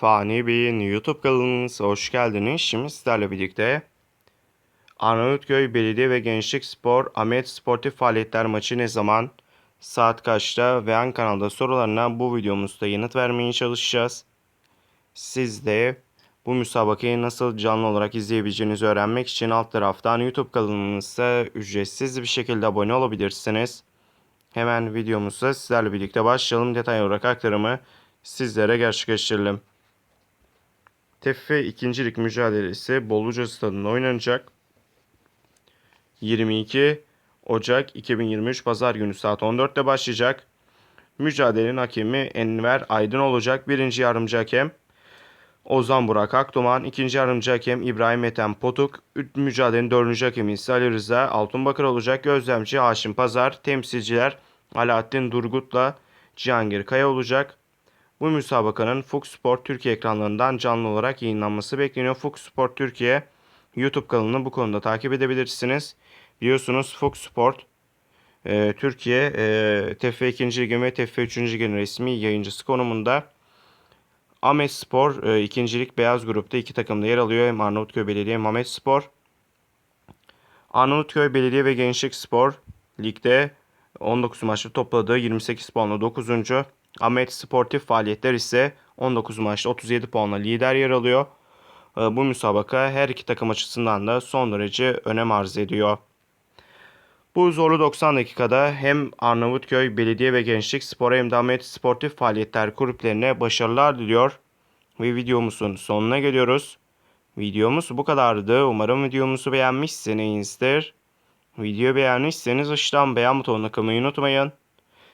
Fani Bey'in YouTube kanalımıza hoş geldiniz. Şimdi sizlerle birlikte Arnavutköy Belediye ve Gençlik Spor Ahmet Sportif Faaliyetler maçı ne zaman, saat kaçta ve hangi kanalda sorularına bu videomuzda yanıt vermeye çalışacağız. Siz de bu müsabakayı nasıl canlı olarak izleyebileceğinizi öğrenmek için alt taraftan YouTube kanalımıza ücretsiz bir şekilde abone olabilirsiniz. Hemen videomuza sizlerle birlikte başlayalım. Detay olarak aktarımı sizlere gerçekleştirelim. 2. Lig mücadelesi Bolluca Stadı'nda oynanacak. 22 Ocak 2023 Pazar günü saat 14'te başlayacak. Mücadelenin hakemi Enver Aydın olacak. Birinci yardımcı hakem Ozan Burak Akdoğan. ikinci yardımcı hakem İbrahim Ethem Potuk. Mücadelenin dördüncü hakemi ise Ali Rıza Altunbakır olacak. Gözlemci Haşim Pazar. Temsilciler Alaaddin Durgut'la Cihangir Kaya olacak. Bu müsabakanın Fox Sport Türkiye ekranlarından canlı olarak yayınlanması bekleniyor. Fox Sport Türkiye YouTube kanalını bu konuda takip edebilirsiniz. Biliyorsunuz Fox Sport e, Türkiye e, TFF 2. Lig'in ve TFF 3. Lig'in resmi yayıncısı konumunda. Ahmet Spor e, 2. Lig Beyaz Grup'ta iki takımda yer alıyor. Hem Arnavutköy Belediye hem Ahmet Spor. Arnavutköy Belediye ve Gençlik Spor ligde 19 maçta topladığı 28 puanla 9. Ahmet Sportif Faaliyetler ise 19 maçta 37 puanla lider yer alıyor. E, Bu müsabaka her iki takım açısından da son derece önem arz ediyor. Bu zorlu 90 dakikada hem Arnavutköy Belediye ve Gençlik Spor hem de Ahmet Sportif Faaliyetler kulüplerine başarılar diliyor. Ve videomuzun sonuna geliyoruz. Videomuz bu kadardı. Umarım videomuzu beğenmişsinizdir. Video beğenmişseniz aşağıdan beğen butonuna kılmayı unutmayın.